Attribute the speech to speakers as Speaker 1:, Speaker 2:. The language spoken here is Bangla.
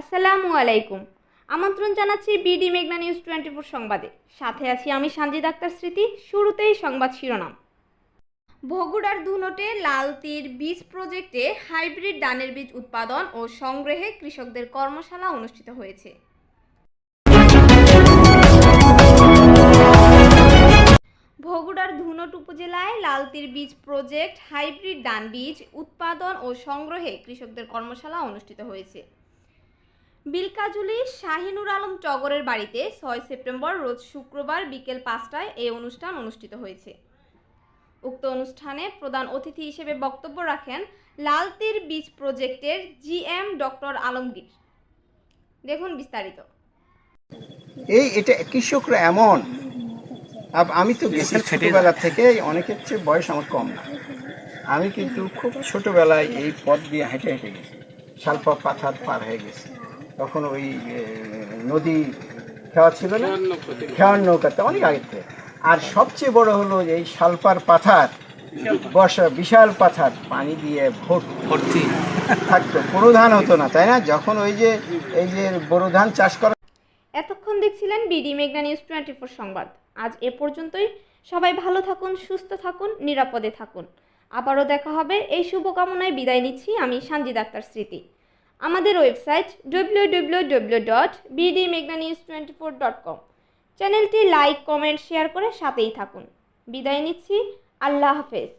Speaker 1: আসসালামু আলাইকুম। আমন্ত্রণ জানাচ্ছি বিডি মেঘনা নিউজ টোয়েন্টি ফোর সংবাদে। সাথে আছি আমি সানজিদ আক্তার স্মৃতি, শুরুতেই সংবাদ শিরোনাম। ভগুড়ার ধুনটে লাল তীর বীজ প্রজেক্টে হাইব্রিড ধানের বীজ উৎপাদন ও সংগ্রহে কৃষকদের কর্মশালা অনুষ্ঠিত হয়েছে। ভগুড়ার ধুনট উপজেলায় লালতির বীজ প্রজেক্ট হাইব্রিড ধান বীজ উৎপাদন ও সংগ্রহে কৃষকদের কর্মশালা অনুষ্ঠিত হয়েছে। বিলকাজুলি শাহিনুর আলম টগরের বাড়িতে ছয় সেপ্টেম্বর রোজ শুক্রবার বিকেল পাঁচটায় এই অনুষ্ঠান অনুষ্ঠিত হয়েছে। উক্ত অনুষ্ঠানে প্রধান অতিথি হিসেবে বক্তব্য রাখেন লালতির বীজ প্রজেক্টের জিএম ডক্টর আলমগীর। দেখুন বিস্তারিত।
Speaker 2: এই এটা কৃষকরা এমন। আমি তো গেছি ছোটবেলা থেকে অনেকের চেয়ে বয়স আমার কম না। আমি কিন্তু খুব ছোটবেলায় এই পথ দিয়ে হেঁটে হেঁটে গেছি। শালপা পাথার পার হয়ে গেছি। তখন ওই নদী খেওয়া ছিল না? খেওয়ার নৌকাতে। অনেক আগে থেকে। আর সবচেয়ে বড় হলো এই শালপার পাথার বর্ষা বিশাল পাথার পানি দিয়ে ভর্তি। থাকতো। কোনো ধান হতো না তাই না? যখন ওই যে এই যে বোরো ধান চাষ করা
Speaker 1: এতক্ষণ দেখছিলেন বিডি মেঘনা নিউজ টোয়েন্টি ফোর সংবাদ। আজ এ পর্যন্তই। সবাই ভালো থাকুন সুস্থ থাকুন নিরাপদে থাকুন। আবারও দেখা হবে। এই শুভকামনায় বিদায় নিচ্ছি আমি সানজিদ আক্তার স্মৃতি। আমাদের website W W W dot twenty four dot com চ্যানেলটি লাইক, কমেন্ট, শেয়ার করে সাথেই থাকুন। বিদায় নিচ্ছি। আল্লাহ হাফেজ।